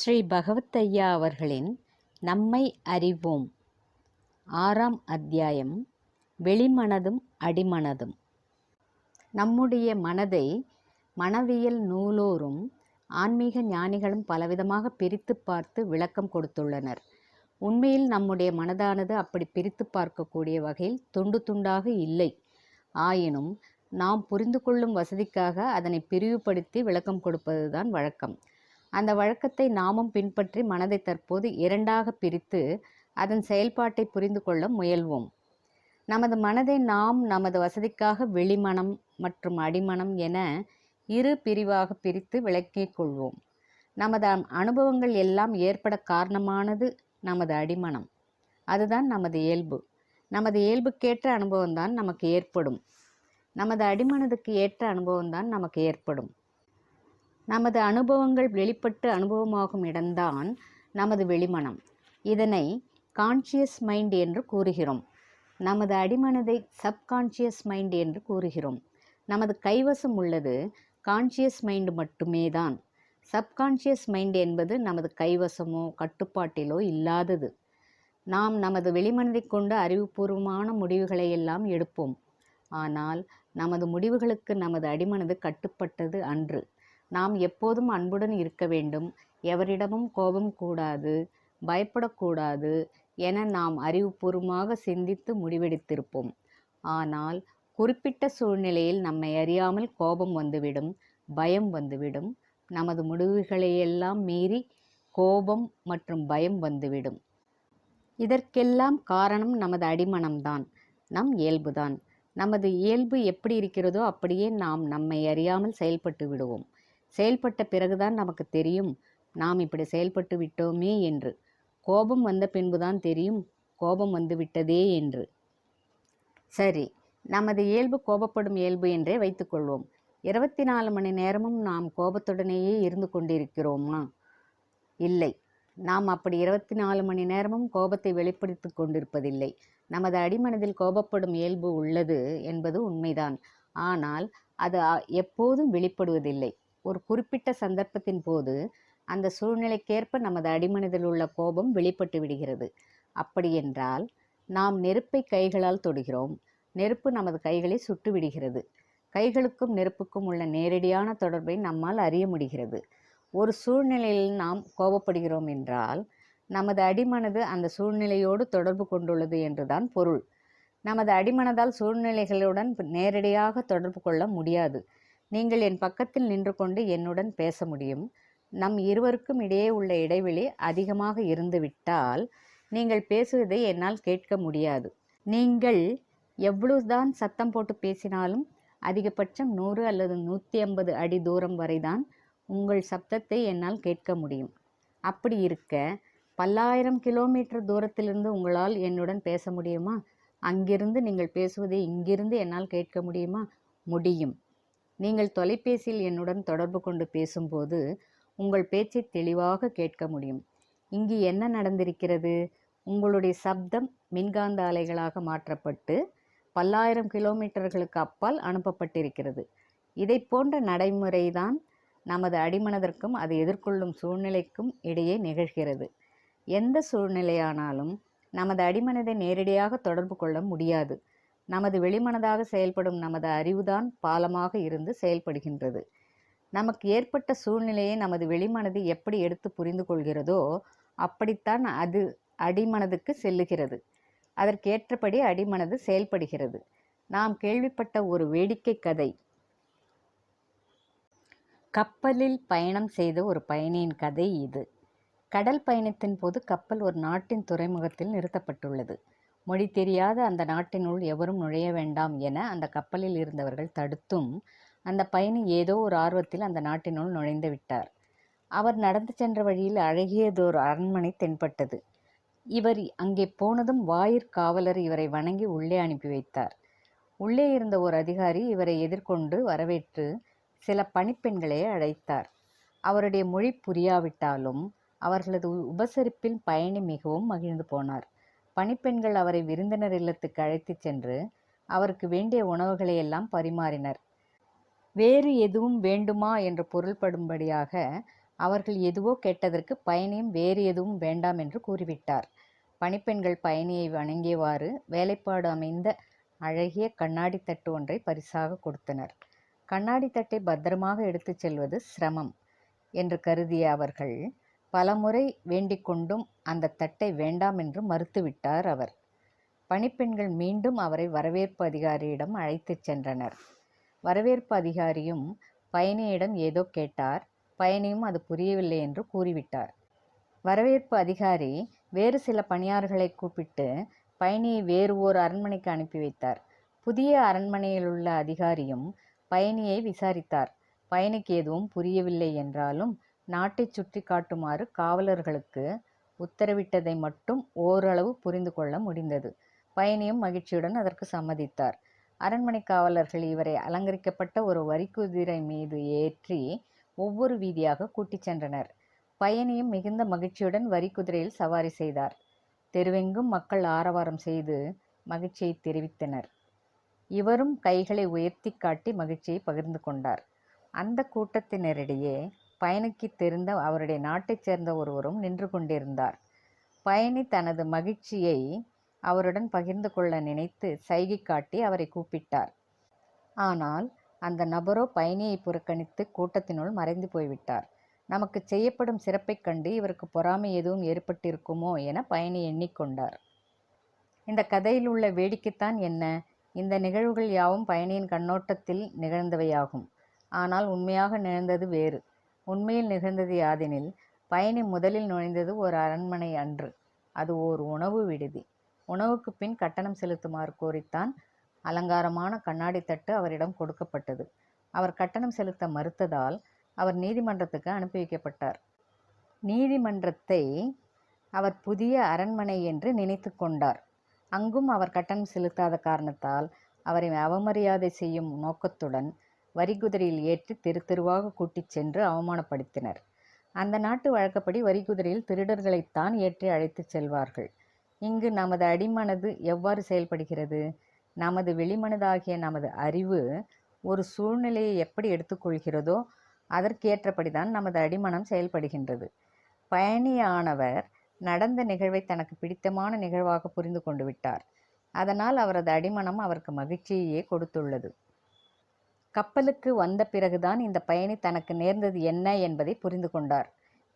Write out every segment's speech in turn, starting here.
ஸ்ரீ பகவத் ஐயா அவர்களின் நம்மை அறிவோம். ஆறாம் அத்தியாயம் வெளிமனதும் அடிமனதும். நம்முடைய மனதை மனவியல் நூலோரும் ஆன்மீக ஞானிகளும் பலவிதமாக பிரித்து பார்த்து விளக்கம் கொடுத்துள்ளனர். உண்மையில் நம்முடைய மனதானது அப்படி பிரித்து பார்க்கக்கூடிய வகையில் துண்டு துண்டாக இல்லை. ஆயினும் நாம் புரிந்து கொள்ளும் வசதிக்காக அதனை பிரிவுபடுத்தி விளக்கம் கொடுப்பதுதான் வழக்கம். அந்த வழக்கத்தை நாமும் பின்பற்றி மனதை தற்போது இரண்டாக பிரித்து அதன் செயல்பாட்டை புரிந்து கொள்ள முயல்வோம். நமது மனதை நாம் நமது வசதிக்காக வெளிமனம் மற்றும் அடிமனம் என இரு பிரிவாக பிரித்து விளக்கிக் கொள்வோம். நமது அனுபவங்கள் எல்லாம் ஏற்பட காரணமானது நமது அடிமனம். அதுதான் நமது இயல்பு. நமது இயல்புக்கேற்ற அனுபவம்தான் நமக்கு ஏற்படும். நமது அடிமனதுக்கு ஏற்ற அனுபவம்தான் நமக்கு ஏற்படும். நமது அனுபவங்கள் வெளிப்பட்டு அனுபவமாகும் இடம்தான் நமது வெளிமனம். இதனை கான்ஷியஸ் மைண்ட் என்று கூறுகிறோம். நமது அடிமனதை சப்கான்ஷியஸ் மைண்ட் என்று கூறுகிறோம். நமது கைவசம் உள்ளது கான்ஷியஸ் மைண்டு மட்டுமே தான் சப்கான்ஷியஸ் மைண்ட் என்பது நமது கைவசமோ கட்டுப்பாட்டிலோ இல்லாதது. நாம் நமது வெளிமனதை கொண்டு அறிவுபூர்வமான முடிவுகளை எல்லாம் எடுப்போம். ஆனால் நமது முடிவுகளுக்கு நமது அடிமனது கட்டுப்பட்டது அன்று. நாம் எப்போதும் அன்புடன் இருக்க வேண்டும். எவரிடமும் கோபம் கூடாது பயப்படக்கூடாது என நாம் அறிவுபூர்வமாக சிந்தித்து முடிவெடுத்திருப்போம். ஆனால் குறிப்பிட்ட சூழ்நிலையில் நம்மை அறியாமல் கோபம் வந்துவிடும் பயம் வந்துவிடும். நமது முடிவுகளையெல்லாம் மீறி கோபம் மற்றும் பயம் வந்துவிடும். இதற்கெல்லாம் காரணம் நமது அடிமனம்தான் நம் இயல்புதான். நமது இயல்பு எப்படி இருக்கிறதோ அப்படியே நாம் நம்மை அறியாமல் செயல்பட்டு விடுவோம். செயல்பட்ட பிறகுதான் நமக்கு தெரியும். நாம் இப்படி செயல்பட்டு விட்டோமே என்று. கோபம் வந்த பின்புதான் தெரியும். கோபம் வந்து விட்டதே என்று. சரி நமது இயல்பு கோபப்படும் இயல்பு என்றே வைத்துக்கொள்வோம் இருபத்தி நாலு மணி நேரமும் நாம் கோபத்துடனேயே இருந்து கொண்டிருக்கிறோமா? இல்லை. நாம் அப்படி இருபத்தி நாலு மணி நேரமும் கோபத்தை வெளிப்படுத்தி கொண்டிருப்பதில்லை. நமது அடிமனதில் கோபப்படும் இயல்பு உள்ளது என்பது உண்மைதான். ஆனால் அது எப்போதும் வெளிப்படுவதில்லை. ஒரு குறிப்பிட்ட சந்தர்ப்பத்தின் போது அந்த சூழ்நிலைக்கேற்ப நமது அடிமனதில் உள்ள கோபம் வெளிப்பட்டு விடுகிறது. அப்படியென்றால் நாம் நெருப்பை கைகளால் தொடுகிறோம். நெருப்பு நமது கைகளை சுட்டு விடுகிறது. கைகளுக்கும் நெருப்புக்கும் உள்ள நேரடியான தொடர்பை நம்மால் அறிய முடிகிறது. ஒரு சூழ்நிலையில் நாம் கோபப்படுகிறோம் என்றால் நமது அடிமனது அந்த சூழ்நிலையோடு தொடர்பு கொண்டுள்ளது என்றுதான் பொருள். நமது அடிமனதால் சூழ்நிலைகளுடன் நேரடியாக தொடர்பு கொள்ள முடியாது. நீங்கள் என் பக்கத்தில் நின்று கொண்டு என்னுடன் பேச முடியும். நம் இருவருக்கும் இடையே உள்ள இடைவெளி அதிகமாக இருந்துவிட்டால் நீங்கள் பேசுவதை என்னால் கேட்க முடியாது. நீங்கள் எவ்வளவுதான் சத்தம் போட்டு பேசினாலும் அதிகபட்சம் நூறு அல்லது நூற்றி ஐம்பது அடி தூரம் வரைதான் உங்கள் சப்தத்தை என்னால் கேட்க முடியும். அப்படி இருக்க பல்லாயிரம் கிலோமீட்டர் தூரத்திலிருந்து உங்களால் என்னுடன் பேச முடியுமா? அங்கிருந்து நீங்கள் பேசுவதை இங்கிருந்து என்னால் கேட்க முடியுமா? முடியும். நீங்கள் தொலைபேசியில் என்னுடன் தொடர்பு கொண்டு பேசும்போது உங்கள் பேச்சை தெளிவாக கேட்க முடியும். இங்கு என்ன நடந்திருக்கிறது? உங்களுடைய சப்தம் மின்காந்த அலைகளாக மாற்றப்பட்டு பல்லாயிரம் கிலோமீட்டர்களுக்கு அப்பால் அனுப்பப்பட்டிருக்கிறது. இதை போன்ற நடைமுறைதான் நமது அடிமனதற்கும் அதை எதிர்கொள்ளும் சூழ்நிலைக்கும் இடையே நிகழ்கிறது. எந்த சூழ்நிலையானாலும் நமது அடிமனதை நேரடியாக தொடர்பு கொள்ள முடியாது. நமது வெளிமனதாக செயல்படும் நமது அறிவுதான் பாலமாக இருந்து செயல்படுகின்றது. நமக்கு ஏற்பட்ட சூழ்நிலையை நமது வெளிமனது எப்படி எடுத்து புரிந்து கொள்கிறதோ அப்படித்தான் அது அடிமனதுக்கு செல்லுகிறது. அதற்கேற்றபடி அடிமனது செயல்படுகிறது. நாம் கேள்விப்பட்ட ஒரு வேடிக்கை கதை. கப்பலில் பயணம் செய்த ஒரு பயணியின் கதை இது. கடல் பயணத்தின் போது கப்பல் ஒரு நாட்டின் துறைமுகத்தில் நிறுத்தப்பட்டுள்ளது. மொழி தெரியாத அந்த நாட்டினுள் எவரும் நுழைய வேண்டாம் என அந்த கப்பலில் இருந்தவர்கள் தடுத்தும் அந்த பயணி ஏதோ ஒரு ஆர்வத்தில் அந்த நாட்டினுள் நுழைந்து விட்டார். அவர் நடந்து சென்ற வழியில் அழகியதோர் அரண்மனை தென்பட்டது. இவர் அங்கே போனதும் வாயிற் காவலர் இவரை வணங்கி உள்ளே அனுப்பி வைத்தார். உள்ளே இருந்த ஒரு அதிகாரி இவரை எதிர்கொண்டு வரவேற்று சில பணிப்பெண்களை அழைத்தார். அவருடைய மொழி புரியாவிட்டாலும் அவர்களது உபசரிப்பில் பயணி மிகவும் மகிழ்ந்து போனார். பணிப்பெண்கள் அவரை விருந்தினர் இல்லத்துக்கு அழைத்துச் சென்று அவருக்கு வேண்டிய உணவுகளை எல்லாம் பரிமாறினர். வேறு எதுவும் வேண்டுமா என்று பொருள்படும்படியாக அவர்கள் எதுவோ கேட்டதற்கு பயணியும் வேறு எதுவும் வேண்டாம் என்று கூறிவிட்டார். பணிப்பெண்கள் பயணியை வணங்கியவாறு வேலைப்பாடு அமைந்த அழகிய கண்ணாடி தட்டு ஒன்றை பரிசாக கொடுத்தனர். கண்ணாடி தட்டை பத்திரமாக எடுத்துச் செல்வது சிரமம் என்று கருதிய அவர்கள் பலமுறை வேண்டிக் கொண்டும் அந்த தட்டை வேண்டாம் என்று மறுத்துவிட்டார் அவர். பணிப்பெண்கள் மீண்டும் அவரை வரவேற்பு அதிகாரியிடம் அழைத்துச் சென்றனர். வரவேற்பு அதிகாரியும் பயணியிடம் ஏதோ கேட்டார். பயணியும் அது புரியவில்லை என்று கூறிவிட்டார். வரவேற்பு அதிகாரி வேறு சில பணியாளர்களை கூப்பிட்டு பயணியை வேறு ஓர் அரண்மனைக்கு அனுப்பி வைத்தார். புதிய அரண்மனையில் உள்ள அதிகாரியும் பயணியை விசாரித்தார். பயணிக்கு எதுவும் புரியவில்லை என்றாலும் நாட்டை சுற்றி காட்டுமாறு காவலர்களுக்கு உத்தரவிட்டதை மட்டும் ஓரளவு புரிந்து கொள்ள முடிந்தது. பயணியும் மகிழ்ச்சியுடன் அதற்கு சம்மதித்தார். அரண்மனை காவலர்கள் இவரை அலங்கரிக்கப்பட்ட ஒரு வரிக்குதிரை மீது ஏற்றி ஒவ்வொரு வீதியாக கூட்டிச் சென்றனர். பயணியும் மிகுந்த மகிழ்ச்சியுடன் வரிக்குதிரையில் சவாரி செய்தார். தெருவெங்கும் மக்கள் ஆரவாரம் செய்து மகிழ்ச்சியை தெரிவித்தனர். இவரும் கைகளை உயர்த்தி காட்டி மகிழ்ச்சியை பகிர்ந்து கொண்டார். அந்த கூட்டத்தினரிடையே பயணிக்கு தெரிந்த அவருடைய நாட்டைச் சேர்ந்த ஒருவரும் நின்று கொண்டிருந்தார். பயணி தனது மகிழ்ச்சியை அவருடன் பகிர்ந்து கொள்ள நினைத்து சைகை காட்டி அவரை கூப்பிட்டார். ஆனால் அந்த நபரோ பயணியை புறக்கணித்து கூட்டத்தினுள் மறைந்து போய்விட்டார். நமக்கு செய்யப்படும் சிறப்பைக் கண்டு இவருக்கு பொறாமை எதுவும் ஏற்பட்டிருக்குமோ என பயணி எண்ணிக்கொண்டார் இந்த கதையில் உள்ள வேடிக்கைத்தான் என்ன? இந்த நிகழ்வுகள் யாவும் பயணியின் கண்ணோட்டத்தில் நிகழ்ந்தவையாகும். ஆனால் உண்மையாக நிகழ்ந்தது வேறு. உண்மையில் நிகழ்ந்தது யாதெனில் பயணி முதலில் நுழைந்தது ஒரு அரண்மனை அன்று. அது ஓர் உணவு விடுதி. உணவுக்கு பின் கட்டணம் செலுத்துமாறு கோரித்தான் அலங்காரமான கண்ணாடி தட்டு அவரிடம் கொடுக்கப்பட்டது. அவர் கட்டணம் செலுத்த மறுத்ததால் அவர் நீதிமன்றத்துக்கு அனுப்பி வைக்கப்பட்டார். நீதிமன்றத்தை அவர் புதிய அரண்மனை என்று நினைத்து கொண்டார். அங்கும் அவர் கட்டணம் செலுத்தாத காரணத்தால் அவரை அவமரியாதை செய்யும் நோக்கத்துடன் வரிகுதிரையில் ஏற்றி தெரு தெருவாக கூட்டிச் சென்று அவமானப்படுத்தினர். அந்த நாட்டு வழக்கப்படி வரிகுதிரையில் திருடர்களைத்தான் ஏற்றி அழைத்துச் செல்வார்கள். இங்கு நமது அடிமனது எவ்வாறு செயல்படுகிறது? நமது வெளிமனதாகிய நமது அறிவு ஒரு சூழ்நிலையை எப்படி எடுத்துக்கொள்கிறதோ அதற்கேற்றபடிதான் நமது அடிமனம் செயல்படுகின்றது. பயணியானவர் நடந்த நிகழ்வை தனக்கு பிடித்தமான நிகழ்வாக புரிந்து கொண்டு விட்டார். அதனால் அவரது அடிமனம் அவருக்கு மகிழ்ச்சியையே கொடுத்துள்ளது. கப்பலுக்கு வந்த பிறகுதான் இந்த பயணி தனக்கு நேர்ந்தது என்ன என்பதை புரிந்து கொண்டார்.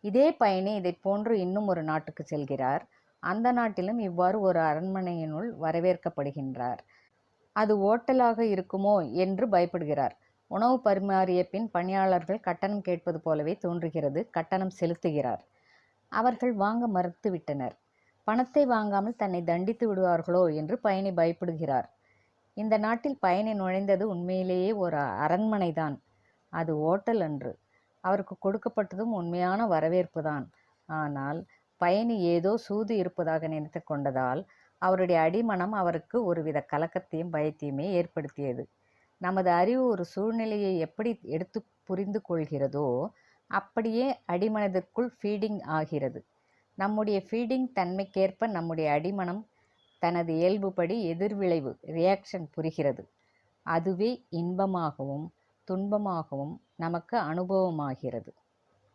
இதே பயணி இதைப் போன்று இன்னும் ஒரு நாட்டுக்கு செல்கிறார். அந்த நாட்டிலும் இவ்வாறு ஒரு அரண்மனையினுள் வரவேற்கப்படுகின்றார். அது ஓட்டலாக இருக்குமோ என்று பயப்படுகிறார். உணவு பரிமாறிய பின் பணியாளர்கள் கட்டணம் கேட்பது போலவே தோன்றுகிறது. கட்டணம் செலுத்துகிறார். அவர்கள் வாங்க மறுத்துவிட்டனர். பணத்தை வாங்காமல் தன்னை தண்டித்து விடுவார்களோ என்று பயணி பயப்படுகிறார். இந்த நாட்டில் பயணி நுழைந்தது உண்மையிலேயே ஒரு அரண்மனைதான். அது ஓட்டல் அன்று. அவருக்கு கொடுக்கப்பட்டதும் உண்மையான வரவேற்பு தான் ஆனால் பயணி ஏதோ சூது இருப்பதாக நினைத்து கொண்டதால் அவருடைய அடிமனம் அவருக்கு ஒருவித கலக்கத்தையும் பயத்தையுமே ஏற்படுத்தியது. நமது அறிவு ஒரு சூழ்நிலையை எப்படி எடுத்து புரிந்து கொள்கிறதோ அப்படியே அடிமனதிற்குள் ஃபீடிங் ஆகிறது. நம்முடைய ஃபீடிங் தன்மைக்கேற்ப நம்முடைய அடிமனம் தனது இயல்புபடி எதிர்விளைவு ரியாக்ஷன் புரிகிறது. அதுவே இன்பமாகவும் துன்பமாகவும் நமக்கு அனுபவமாகிறது.